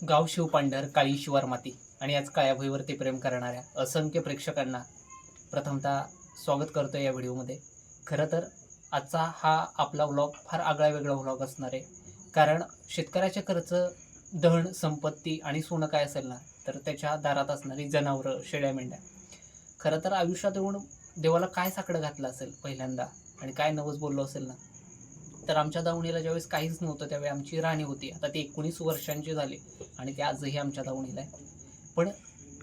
गाव शिवपांढर काळी शिवार माती आणि आज काळ्याभोईवरती प्रेम करणाऱ्या असंख्य प्रेक्षकांना प्रथमतः स्वागत करतो या व्हिडिओमध्ये. खरं तर आजचा हा आपला व्लॉग फार आगळा वेगळा व्लॉग असणार आहे. कारण शेतकऱ्याच्या खर्च धन संपत्ती आणि सोनं काय असेल ना तर त्याच्या दारात असणारी जनावरं शेळ्या मेंढ्या. खरं तर आयुष्यात येऊन देवाला काय साकडं घातलं असेल पहिल्यांदा आणि काय नवस बोललो असेल ना तर आमच्या दावणीला ज्यावेळेस काहीच नव्हतं त्यावेळी आमची राणी होती. आता ती एकोणीस वर्षांची झाली आणि ती आजही आमच्या दावणीला आहे. पण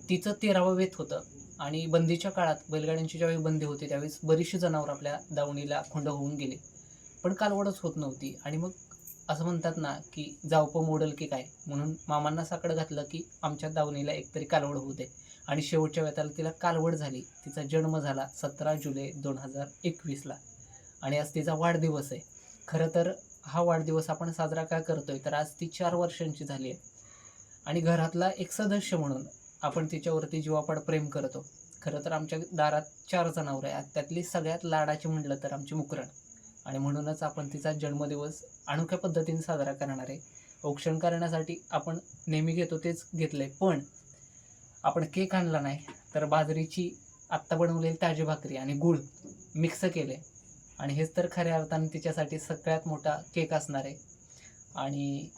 तिचं तेरावं वेत होतं आणि बंदीच्या काळात बैलगाड्यांची ज्यावेळी बंदी होती त्यावेळेस बरीचशी जनावर आपल्या दावणीला खुंड होऊन गेली. पण कालवडच होत नव्हती आणि मग असं म्हणतात ना की जावपं मोडल की काय? म्हणून मामांना साकडं घातलं की आमच्या दावणीला एकतरी कालवड होते आणि शेवटच्या वेताला तिला कालवड झाली. तिचा जन्म झाला सतरा जुलै दोन हजार एकवीसला. आणि आज तिचा वाढदिवस आहे. खरं तर हा वाढदिवस आपण साजरा का करतोय तर आज ती चार वर्षांची झाली आहे. आणि घरातला एक सदस्य म्हणून आपण तिच्यावरती जीवापाड प्रेम करतो. खरं तर आमच्या दारात चार जनावरं आहेत. त्यातली सगळ्यात लाडाची म्हटलं तर आमची मुकरण. आणि म्हणूनच आपण तिचा जन्मदिवस अनोख्या पद्धतीने साजरा करणार आहे. औक्षण करण्यासाठी आपण नेहमी घेतो तेच घेतलंय. पण आपण केक आणला नाही तर बाजरीची आत्ता बनवलेली ताजी भाकरी आणि गूळ मिक्स केले आणि हेच तर खऱ्या अर्थाने तिच्यासाठी सगळ्यात मोठा केक असणार आहे. आणि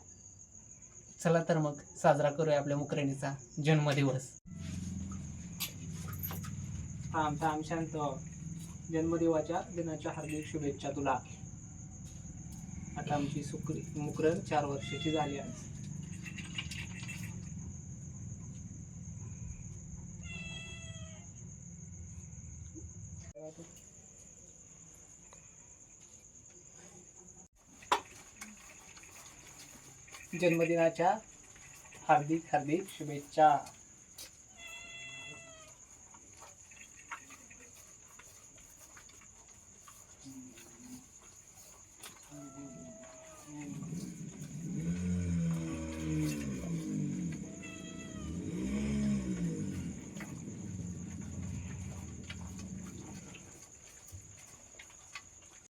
चला तर मग साजरा करूया आपल्या मुकरणीचा जन्मदिवस. हा आमचा आमशांत हो. जन्मदिवाच्या दिनाच्या हार्दिक शुभेच्छा तुला. आता आमची सुकरी मुकरण चार वर्षाची झाली आज जन्मदिनाच्या हार्दिक हार्दिक शुभेच्छा.